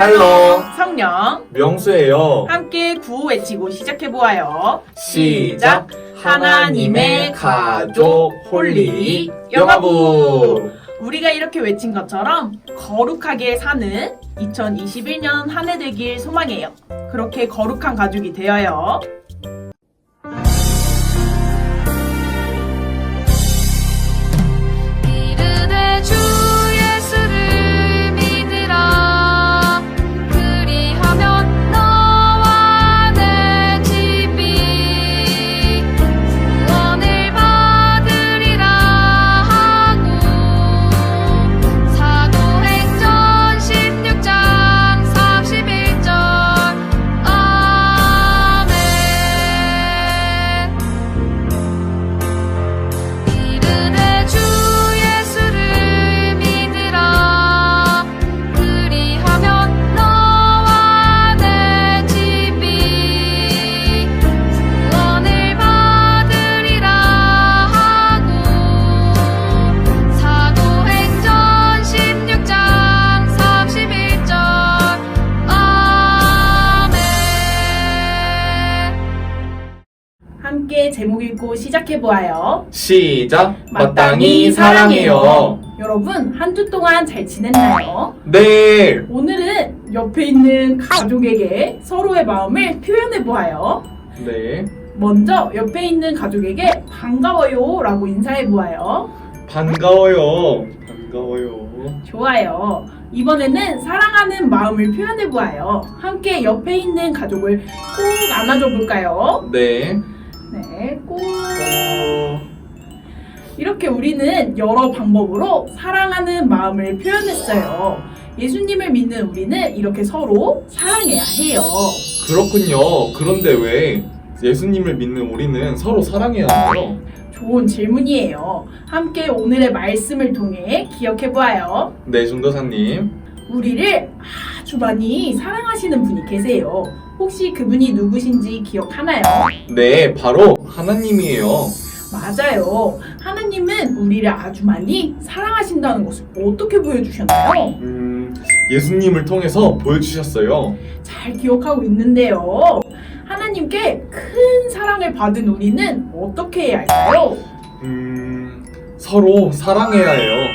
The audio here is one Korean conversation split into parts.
헬로 성령 명수예요. 함께 구호 외치고 시작해 보아요. 시작. 하나님의 가족 홀리 영화부. 우리가 이렇게 외친 것처럼 거룩하게 사는 2021년 한 해 되길 소망해요. 그렇게 거룩한 가족이 되어요. 함께 제목 읽고 시작해 보아요. 시작. 마땅히 사랑해요. 여러분, 한 주 동안 잘 지냈나요? 네. 오늘은 옆에 있는 가족에게 서로의 마음을 표현해 보아요. 네. 먼저 옆에 있는 가족에게 반가워요 라고 인사해 보아요. 반가워요. 반가워요. 좋아요. 이번에는 사랑하는 마음을 표현해 보아요. 함께 옆에 있는 가족을 꼭 안아줘 볼까요? 네. 네, 꼭. 어, 이렇게 우리는 여러 방법으로 사랑하는 마음을 표현했어요. 예수님을 믿는 우리는 이렇게 서로 사랑해야 해요. 그렇군요. 그런데 왜 예수님을 믿는 우리는 서로 사랑해야 하나요? 좋은 질문이에요. 함께 오늘의 말씀을 통해 기억해 보아요. 네, 중도사님. 우리를 아주 많이 사랑하시는 분이 계세요. 혹시 그분이 누구신지 기억하나요? 네, 바로 하나님이에요. 맞아요. 하나님은 우리를 아주 많이 사랑하신다는 것을 어떻게 보여주셨나요? 음, 예수님을 통해서 보여주셨어요. 잘 기억하고 있는데요. 하나님께 큰 사랑을 받은 우리는 어떻게 해야 할까요? 음, 서로 사랑해야 해요.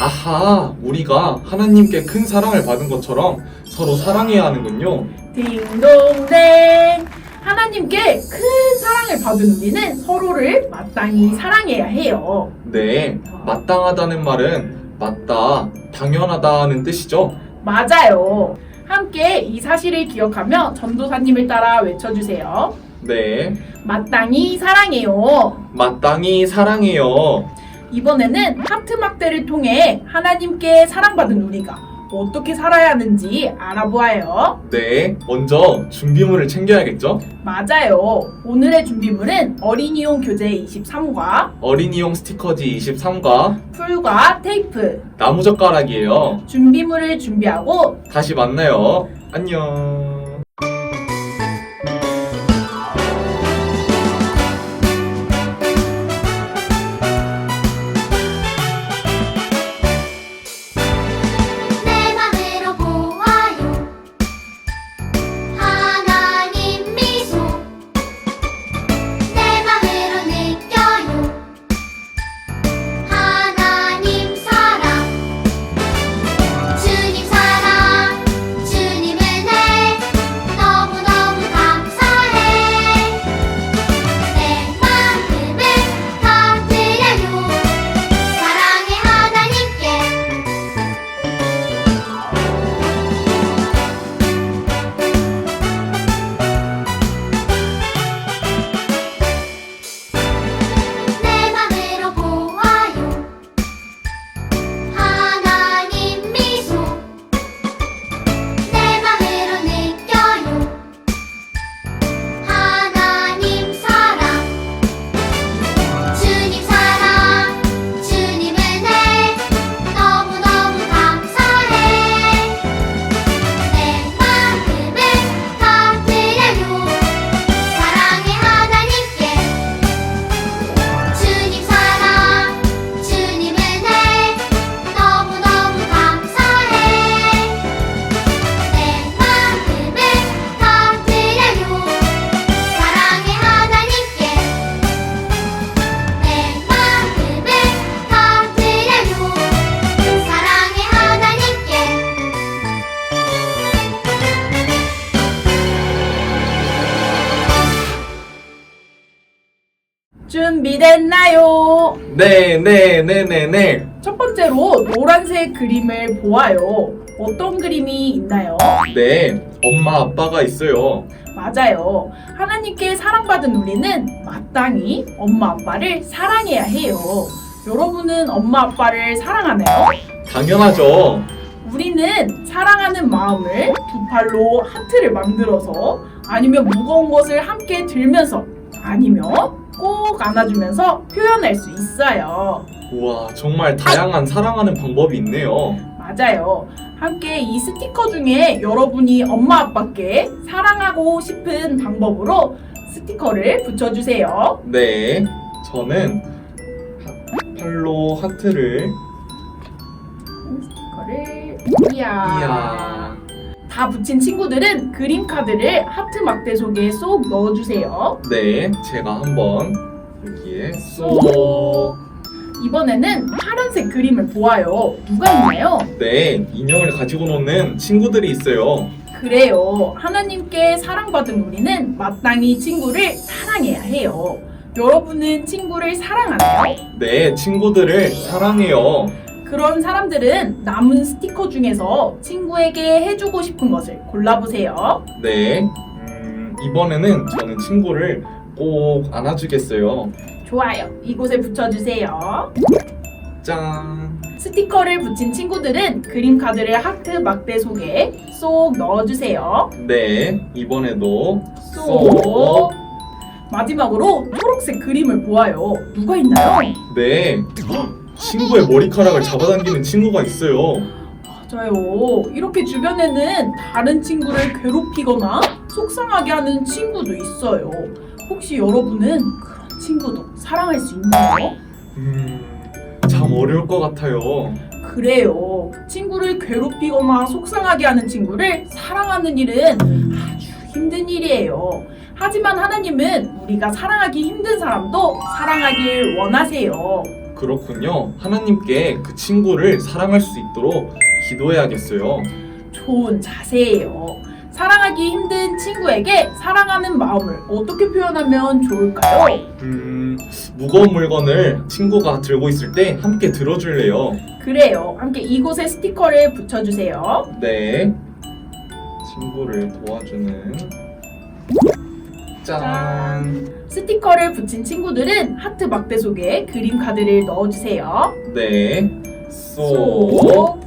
아하, 우리가 하나님께 큰 사랑을 받은 것처럼 서로 사랑해야 하는군요. 딩동댕! 하나님께 큰 사랑을 받은 우리는 서로를 마땅히 사랑해야 해요. 네, 마땅하다는 말은 맞다, 당연하다는 뜻이죠. 맞아요. 함께 이 사실을 기억하며 전도사님을 따라 외쳐주세요. 네, 마땅히 사랑해요. 마땅히 사랑해요. 이번에는 하트 막대를 통해 하나님께 사랑받은 우리가 어떻게 살아야 하는지 알아보아요. 네, 먼저 준비물을 챙겨야겠죠? 맞아요. 오늘의 준비물은 어린이용 교재 23과 어린이용 스티커지 23과 풀과 테이프, 나무젓가락이에요. 준비물을 준비하고 다시 만나요. 안녕. 네, 네, 네, 네, 네. 첫 번째로 노란색 그림을 보아요. 어떤 그림이 있나요? 네, 엄마 아빠가 있어요. 맞아요. 하나님께 사랑받은 우리는 마땅히 엄마 아빠를 사랑해야 해요. 여러분은 엄마 아빠를 사랑하나요? 당연하죠. 우리는 사랑하는 마음을 두 팔로 하트를 만들어서 아니면 무거운 것을 함께 들면서 아니면 꼭 안아주면서 표현할 수 있어요. 우와, 정말 다양한 사랑하는 방법이 있네요. 맞아요. 함께 이 스티커 중에 여러분이 엄마 아빠께 사랑하고 싶은 방법으로 스티커를 붙여주세요. 네, 저는 하- 팔로 하트를 스티커를 이야. 이야. 다 붙인 친구들은 그림 카드를 하트 막대 속에 쏙 넣어주세요. 네, 제가 한번 여기에 쏙. 이번에는 파란색 그림을 보아요. 누가 있나요? 네, 인형을 가지고 노는 친구들이 있어요. 그래요. 하나님께 사랑받은 우리는 마땅히 친구를 사랑해야 해요. 여러분은 친구를 사랑하나요? 네, 친구들을 사랑해요. 그런 사람들은 남은 스티커 중에서 친구에게 해주고 싶은 것을 골라보세요. 네, 음, 이번에는 저는 친구를 꼭 안아주겠어요. 좋아요. 이곳에 붙여주세요. 짠. 스티커를 붙인 친구들은 그림 카드를 하트 막대 속에 쏙 넣어주세요. 네, 이번에도 쏙. 마지막으로 초록색 그림을 보아요. 누가 있나요? 네, 친구의 머리카락을 잡아당기는 친구가 있어요. 맞아요. 이렇게 주변에는 다른 친구를 괴롭히거나 속상하게 하는 친구도 있어요. 혹시 여러분은 그런 친구도 사랑할 수 있나요? 음, 참 어려울 것 같아요. 그래요. 친구를 괴롭히거나 속상하게 하는 친구를 사랑하는 일은 아주 힘든 일이에요. 하지만 하나님은 우리가 사랑하기 힘든 사람도 사랑하길 원하세요. 그렇군요. 하나님께 그 친구를 사랑할 수 있도록 기도해야겠어요. 좋은 자세예요. 사랑하기 힘든 친구에게 사랑하는 마음을 어떻게 표현하면 좋을까요? 음, 무거운 물건을 친구가 들고 있을 때 함께 들어줄래요. 그래요. 함께 이곳에 스티커를 붙여주세요. 네. 친구를 도와주는 짠. 스티커를 붙인 친구들은 하트 막대 속에 그림 카드를 넣어주세요. 네. 쏙. 쏙.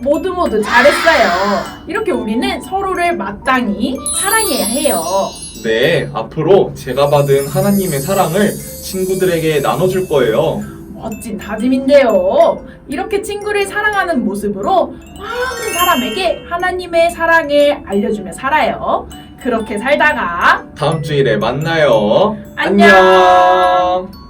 모두 모두 잘했어요. 이렇게 우리는 서로를 마땅히 사랑해야 해요. 네. 앞으로 제가 받은 하나님의 사랑을 친구들에게 나눠줄 거예요. 멋진 다짐인데요. 이렇게 친구를 사랑하는 모습으로 많은 사람에게 하나님의 사랑을 알려주며 살아요. 그렇게 살다가 다음 주일에 만나요. 안녕. 안녕.